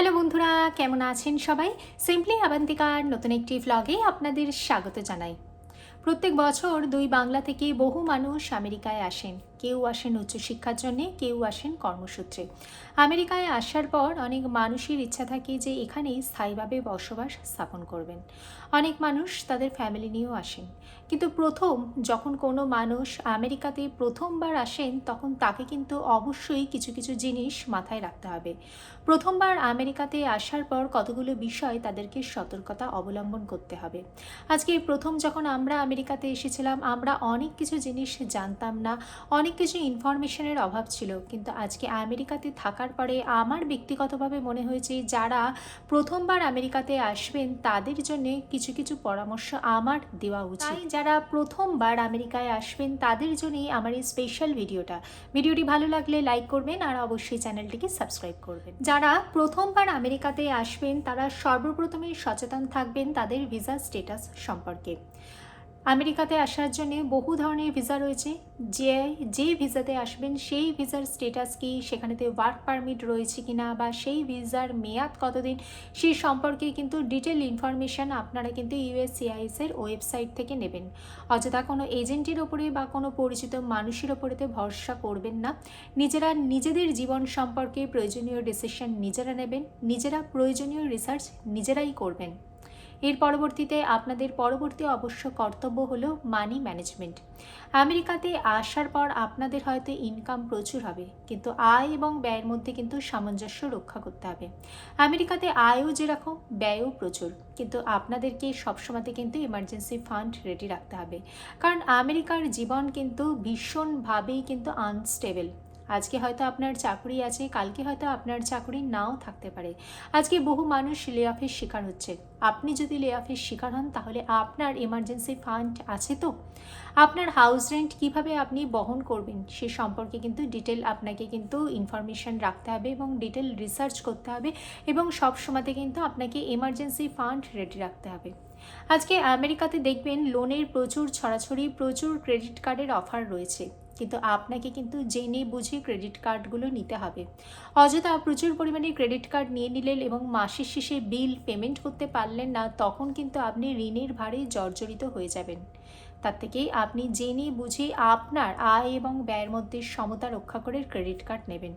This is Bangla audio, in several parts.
হ্যালো বন্ধুরা, কেমন আছেন সবাই? সিম্পলি আবান্তিকার নতুন একটি ভ্লগে আপনাদের স্বাগত জানাই। প্রত্যেক বছর দুই বাংলা থেকে বহু মানুষ আমেরিকায় আসেন। কেউ আসেন উচ্চশিক্ষার জন্যে, কেউ আসেন কর্মসূত্রে। আমেরিকায় আসার পর অনেক মানুষের ইচ্ছা থাকে যে এখানেই স্থায়ীভাবে বসবাস স্থাপন করবেন। অনেক মানুষ তাদের ফ্যামিলি নিয়েও আসেন। কিন্তু প্রথম যখন কোনো মানুষ আমেরিকাতে প্রথমবার আসেন, তখন তাকে কিন্তু অবশ্যই কিছু কিছু জিনিস মাথায় রাখতে হবে। প্রথমবার আমেরিকাতে আসার পর কতগুলো বিষয় তাদেরকে সতর্কতা অবলম্বন করতে হবে। আজকে প্রথম যখন আমরা আমেরিকাতে এসেছিলাম, আমরা অনেক কিছু জিনিস জানতাম না, অনেক কিছু ইনফরমেশনের অভাব ছিল কিন্তু আজকে আমেরিকাতে থাকার পরে আমার ব্যক্তিগতভাবে মনে হয়েছে যারা প্রথমবার আমেরিকাতে আসবেন তাদের জন্য কিছু কিছু পরামর্শ আমার দেওয়া উচিত। তাই যারা প্রথমবার আমেরিকায় আসবেন তাদের জন্যই আমার এই স্পেশাল ভিডিওটা ভিডিওটি ভালো লাগলে লাইক করবেন আর অবশ্যই চ্যানেলটিকে সাবস্ক্রাইব করবেন। যারা প্রথমবার আমেরিকাতে আসবেন তারা সর্বপ্রথমে সচেতন থাকবেন তাদের ভিসা স্টেটাস সম্পর্কে। আমেরিকাতে আসার জন্য বহু ধরনের ভিসা রয়েছে। যে যে ভিসাতে আসবেন সেই ভিসার স্টেটাস কি, সেখানেতে ওয়ার্ক পারমিট রয়েছে কি না বা সেই ভিসার মেয়াদ কতদিন সেই সম্পর্কে কিন্তু ডিটেল ইনফরমেশান আপনারা কিন্তু ইউএসসিআইএস এর ওয়েবসাইট থেকে নেবেন। অযথা কোনো এজেন্টের ওপরে বা কোনো পরিচিত মানুষের ওপরেতে ভরসা করবেন না। নিজেরা নিজেদের জীবন সম্পর্কে প্রয়োজনীয় ডিসিশন নিজেরা নেবেন, নিজেরা প্রয়োজনীয় রিসার্চ নিজেরাই করবেন। এর পরবর্তীতে আপনাদের পরবর্তী অবশ্য কর্তব্য হলো মানি ম্যানেজমেন্ট আমেরিকাতে আসার পর আপনাদের হয়তো ইনকাম প্রচুর হবে, কিন্তু আয় এবং ব্যয়ের মধ্যে কিন্তু সামঞ্জস্য রক্ষা করতে হবে। আমেরিকাতে আয়ও যেরকম, ব্যয়ও প্রচুর, কিন্তু আপনাদেরকে সবসময়তে কিন্তু এমার্জেন্সি ফান্ড রেডি রাখতে হবে। কারণ আমেরিকার জীবন কিন্তু ভীষণভাবেই কিন্তু আনস্টেবল আজকে হয়তো আপনার চাকরি আছে, কালকে হয়তো আপনার চাকরি নাও থাকতে পারে। আজকে বহু মানুষ লে অফের শিকার হচ্ছে। আপনি যদি লে অফের শিকার হন, তাহলে আপনার এমার্জেন্সি ফান্ড আছে তো? আপনার হাউস রেন্ট কীভাবে আপনি বহন করবেন, সে সম্পর্কে কিন্তু ডিটেল আপনাকে কিন্তু ইনফরমেশান রাখতে হবে এবং ডিটেল রিসার্চ করতে হবে এবং সব সময়তে কিন্তু আপনাকে এমার্জেন্সি ফান্ড রেডি রাখতে হবে। আজকে আমেরিকাতে দেখবেন লোনের প্রচুর ছড়াছড়ি, প্রচুর ক্রেডিট কার্ডের অফার রয়েছে। কিন্তু আপনাকে কিন্তু জেনে বুঝে ক্রেডিট কার্ডগুলো নিতে হবে। অযথা প্রচুর পরিমাণে ক্রেডিট কার্ড নিয়ে নিলেন এবং মাসের শেষে বিল পেমেন্ট করতে পারলেন না, তখন কিন্তু আপনি ঋণের ভারে জর্জরিত হয়ে যাবেন। তার থেকেই আপনি জেনে বুঝে আপনার আয় এবং ব্যয়ের মধ্যে সমতা রক্ষা করে ক্রেডিট কার্ড নেবেন।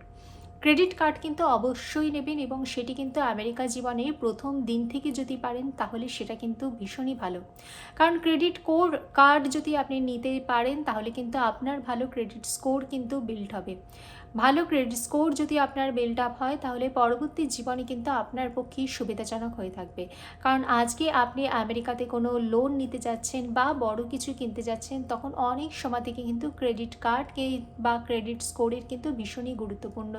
ক্রেডিট কার্ড কিন্তু অবশ্যই নেবেন এবং সেটি কিন্তু আমেরিকা জীবনে প্রথম দিন থেকে যদি পারেন, তাহলে সেটা কিন্তু ভীষণই ভালো। কারণ ক্রেডিট কোর কার্ড যদি আপনি নিতে পারেন, তাহলে কিন্তু আপনার ভালো ক্রেডিট স্কোর কিন্তু বিল্ড হবে। ভালো ক্রেডিট স্কোর যদি আপনার বিল্ড আপ হয়, তাহলে পরবর্তী জীবনে কিন্তু আপনার পক্ষেই সুবিধাজনক হয়ে থাকবে। কারণ আজকে আপনি আমেরিকাতে কোনো লোন নিতে যাচ্ছেন বা বড় কিছু কিনতে যাচ্ছেন, তখন অনেক সময় থেকে কিন্তু ক্রেডিট কার্ডকে বা ক্রেডিট স্কোরের কিন্তু ভীষণই গুরুত্বপূর্ণ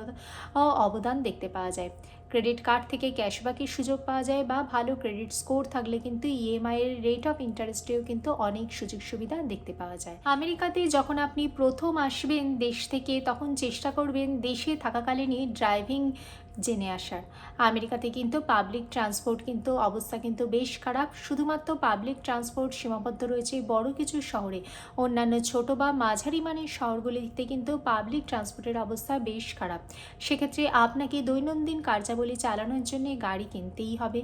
অবদান দেখতে পাওয়া যায়। ক্রেডিট কার্ড থেকে ক্যাশব্যাকের সুযোগ পাওয়া যায় বা ভালো ক্রেডিট স্কোর থাকলে কিন্তু ইএমআই এর রেট অফ ইন্টারেস্টেও কিন্তু অনেক সুযোগ সুবিধা দেখতে পাওয়া যায়। আমেরিকাতে যখন আপনি প্রথম আসবেন দেশ থেকে, তখন চেষ্টা করবেন দেশে থাকাকালীনই ড্রাইভিং জেনে আসার। আমেরিকাতে কিন্তু পাবলিক ট্রান্সপোর্ট কিন্তু অবস্থা কিন্তু বেশ খারাপ। শুধুমাত্র পাবলিক ট্রান্সপোর্ট সীমাবদ্ধ রয়েছে বড় কিছু শহরে। অন্যান্য ছোট বা মাঝারি মানের শহরগুলিতে কিন্তু পাবলিক ট্রান্সপোর্টের অবস্থা বেশ খারাপ। সেক্ষেত্রে আপনাকে দৈনন্দিন কার্যাবলী চালানোর জন্য গাড়ি কিনতেই হবে।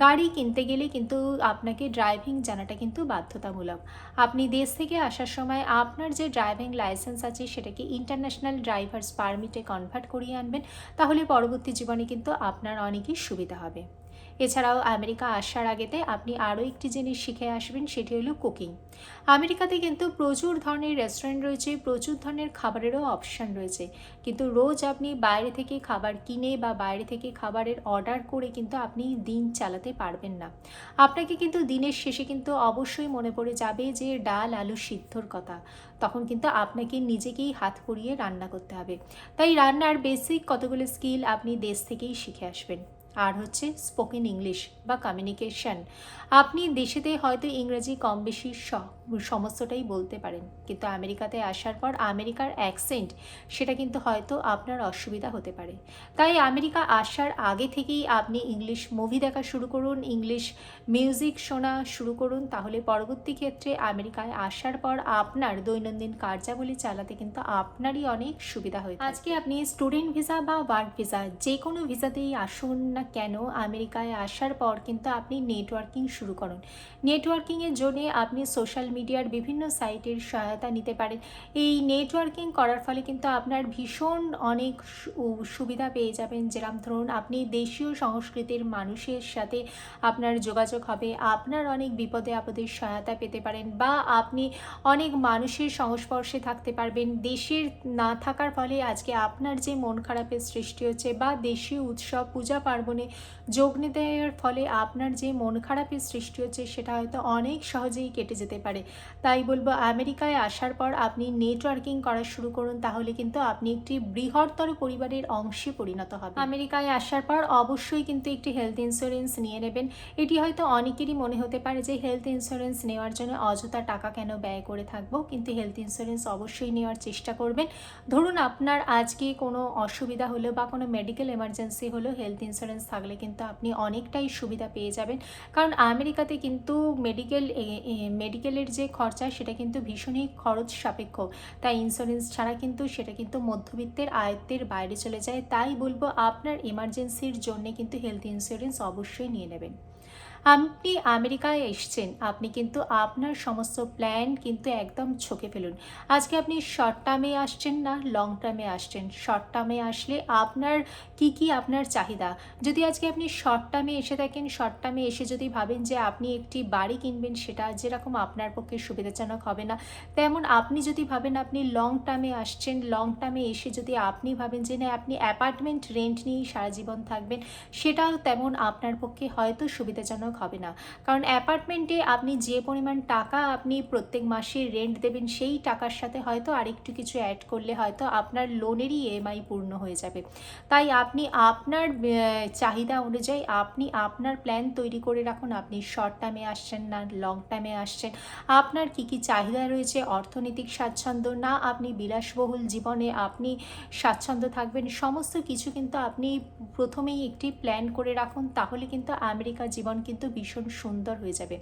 গাড়ি কিনতে গেলে কিন্তু আপনাকে ড্রাইভিং জানাটা কিন্তু বাধ্যতামূলক। আপনি দেশ থেকে আসার সময় আপনার যে ড্রাইভিং লাইসেন্স আছে সেটাকে ইন্টারন্যাশনাল ড্রাইভার্স পারমিটে কনভার্ট করিয়ে আনবেন। তাহলে পরবর্তী জীবনে কিন্তু আপনার অনেকই সুবিধা হবে। এছাড়াও আমেরিকা আসার আগেতে আপনি আরও একটি জিনিস শিখে আসবেন, সেটি হলো কুকিং। আমেরিকাতে কিন্তু প্রচুর ধরনের রেস্টুরেন্ট রয়েছে, প্রচুর ধরনের খাবারেরও অপশান রয়েছে। কিন্তু রোজ আপনি বাইরে থেকে খাবার কিনে বা বাইরে থেকে খাবারের অর্ডার করে কিন্তু আপনি দিন চালাতে পারবেন না। আপনাকে কিন্তু দিনের শেষে কিন্তু অবশ্যই মনে পড়ে যাবে যে ডাল আলু সিদ্ধর কথা। তখন কিন্তু আপনাকে নিজেকেই হাত পরিয়ে রান্না করতে হবে। তাই রান্নার বেসিক কতগুলো স্কিল আপনি দেশ থেকেই শিখে আসবেন। আর হচ্ছে স্পোকেন ইংলিশ বা কমিউনিকেশন আপনি দেশেতে হয়তো ইংরেজি কম বেশি সমস্তটাই বলতে পারেন। কিন্তু আমেরিকাতে আসার পর আমেরিকার অ্যাকসেন্ট সেটা কিন্তু হয়তো আপনার অসুবিধা হতে পারে। তাই আমেরিকা আসার আগে থেকেই আপনি ইংলিশ মুভি দেখা শুরু করুন, ইংলিশ মিউজিক শোনা শুরু করুন, তাহলে পরবর্তী ক্ষেত্রে আমেরিকায় আসার পর আপনার দৈনন্দিন কার্যাবলী চালাতে কিন্তু আপনারই অনেক সুবিধা হয়ে আজকে আপনি স্টুডেন্ট ভিসা বা ওয়ার্ক ভিসা যে কোনো ভিসাতেই আসুন না না কেন, আমেরিকায় আসার পর কিন্তু আপনি নেটওয়ার্কিং শুরু করুন। নেটওয়ার্কিংয়ের জন্য আপনি সোশ্যাল মিডিয়ার বিভিন্ন সাইটের সহায়তা নিতে পারেন এই নেটওয়ার্কিং করার ফলে কিন্তু আপনার ভীষণ অনেক সুবিধা পেয়ে যাবেন। যেরকম ধরুন, আপনি দেশীয় সংস্কৃতির মানুষের সাথে আপনার যোগাযোগ হবে, আপনার অনেক বিপদে আপদের সহায়তা পেতে পারেন বা আপনি অনেক মানুষের সংস্পর্শে থাকতে পারবেন। দেশের না থাকার ফলে আজকে আপনার যে মন খারাপের সৃষ্টি হচ্ছে বা দেশীয় উৎসব, পূজা পার্বণে যোগ নিতে ফলে আপনার যে মন খারাপের সৃষ্টি হচ্ছে, সেটা হয়তো অনেক সহজেই কেটে যেতে পারে। তাই বলব আমেরিকায় আসার পর আপনি নেটওয়ার্কিং করা শুরু করুন, তাহলে কিন্তু আপনি একটি বৃহত্তর পরিবারের অংশে পরিণত হবে আমেরিকায় আসার পর অবশ্যই কিন্তু একটি হেলথ ইন্স্যুরেন্স নিয়ে নেবেন। এটি হয়তো অনেকেরই মনে হতে পারে যে হেলথ ইন্স্যুরেন্স নেওয়ার জন্য অযথা টাকা কেন ব্যয় করে থাকব, কিন্তু হেলথ ইন্স্যুরেন্স অবশ্যই নেওয়ার চেষ্টা করবেন। ধরুন আপনার আজকে কোনো অসুবিধা হলো বা কোনো মেডিকেল এমার্জেন্সি হলো হেলথ ইন্স্যুরেন্স থাকলে কিন্তু আপনি অনেকটাই সুবিধা পেয়ে যাবেন। কারণ আমেরিকাতে কিন্তু মেডিকেল মেডিকেলের যে খরচা সেটা কিন্তু ভীষণই খরচ সাপেক্ষ। তাই ইন্স্যুরেন্স ছাড়া কিন্তু সেটা কিন্তু মধ্যবিত্তের আয়ত্তের বাইরে চলে যায়। তাই বলব আপনার এমার্জেন্সির জন্য কিন্তু হেলথ ইন্স্যুরেন্স অবশ্যই নিয়ে নেবেন। আপনি আমেরিকায় এসছেন, আপনি কিন্তু আপনার সমস্ত প্ল্যান কিন্তু একদম ছকে ফেলুন। আজকে আপনি শর্ট টার্মে আসছেন না লং টার্মে আসছেন? শর্ট টার্মে আসলে আপনার কি কি আপনার চাহিদা? যদি আজকে আপনি শর্ট টার্মে এসে থাকেন শর্ট টার্মে এসে যদি ভাবেন যে আপনি একটি বাড়ি কিনবেন, সেটা যেরকম আপনার পক্ষে সুবিধাজনক হবে না, তেমন আপনি যদি ভাবেন আপনি লং টার্মে আসছেন লং টার্মে এসে যদি আপনি ভাবেন যে না, আপনি অ্যাপার্টমেন্ট রেন্ট নিয়েই সারা জীবন থাকবেন, সেটাও তেমন আপনার পক্ষে হয়তো সুবিধাজনক হবে না। কারণ অ্যাপার্টমেন্টে আপনি যে পরিমাণ টাকা আপনি প্রত্যেক মাসে রেন্ট দেবেন, সেই টাকার সাথে হয়তো আরেকটু কিছু অ্যাড করলে হয়তো আপনার লোনেরই ইএমআই পূর্ণ হয়ে যাবে। তাই আপনি আপনার চাহিদা অনুযায়ী আপনি আপনার প্ল্যান তৈরি করে রাখুন। আপনি শর্ট টার্মে আসছেন না লং টার্মে আসছেন। আপনার কি কি চাহিদা রয়েছে? অর্থনৈতিক স্বাচ্ছন্দ্য? না, আপনি বিলাসবহুল জীবনে আপনি স্বাচ্ছন্দ্য থাকবেন। সমস্ত কিছু কিন্তু আপনি প্রথমেই একটি প্ল্যান করে রাখুন। তাহলে কিন্তু আমেরিকা জীবন কিন্তু ভীষণ সুন্দর হয়ে যাবে।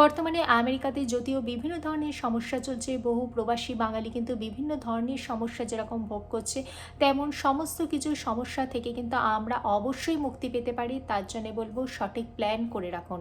বর্তমানে আমেরিকাতে যদিও বিভিন্ন ধরনের সমস্যা চলছে, বহু প্রবাসী বাঙালি কিন্তু বিভিন্ন ধরনের সমস্যা যেরকম ভোগ করছে, তেমন সমস্ত কিছু সমস্যা থেকে কিন্তু আমরা অবশ্যই মুক্তি পেতে পারি, তার জন্য বলব সঠিক প্ল্যান করে রাখুন।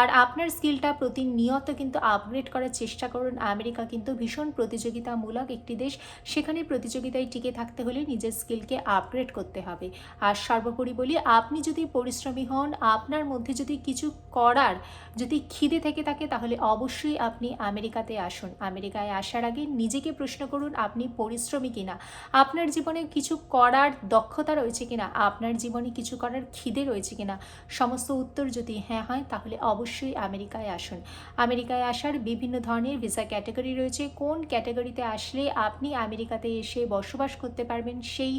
আর আপনার স্কিলটা প্রতিনিয়ত কিন্তু আপগ্রেড করার চেষ্টা করুন। আমেরিকা কিন্তু ভীষণ প্রতিযোগিতামূলক একটি দেশ, সেখানে প্রতিযোগিতায় টিকে থাকতে হলে নিজের স্কিলকে আপগ্রেড করতে হবে। আর সর্বোপরি বলি, আপনি যদি পরিশ্রমী হন, আপনার মধ্যে যদি কিছু করার যদি খিদে থেকে থাকে তাহলে অবশ্যই আপনি আমেরিকাতে আসুন। আমেরিকায় আসার আগে নিজেকে প্রশ্ন করুন, আপনি পরিশ্রমী কিনা? আপনার জীবনে কিছু করার দক্ষতা রয়েছে কিনা? আপনার জীবনে কিছু করার খিদে রয়েছে কিনা? সমস্ত উত্তর যদি হ্যাঁ হয়, তাহলে অবশ্যই আমেরিকায় আসুন। আমেরিকায় আসার বিভিন্ন ধরনের ভিসা ক্যাটাগরি রয়েছে। কোন ক্যাটাগরিতে আসলে আপনি আমেরিকাতে এসে বসবাস করতে পারবেন, সেই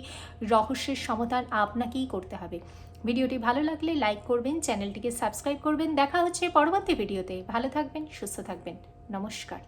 রহস্যের সমাধান আপনাকেই করতে হবে। ভিডিওটি ভালো লাগলে লাইক করবেন, চ্যানেলটিকে সাবস্ক্রাইব করবেন। দেখা হচ্ছে পরবর্তী ভিডিওতে। ভালো থাকবেন, সুস্থ থাকবেন। নমস্কার।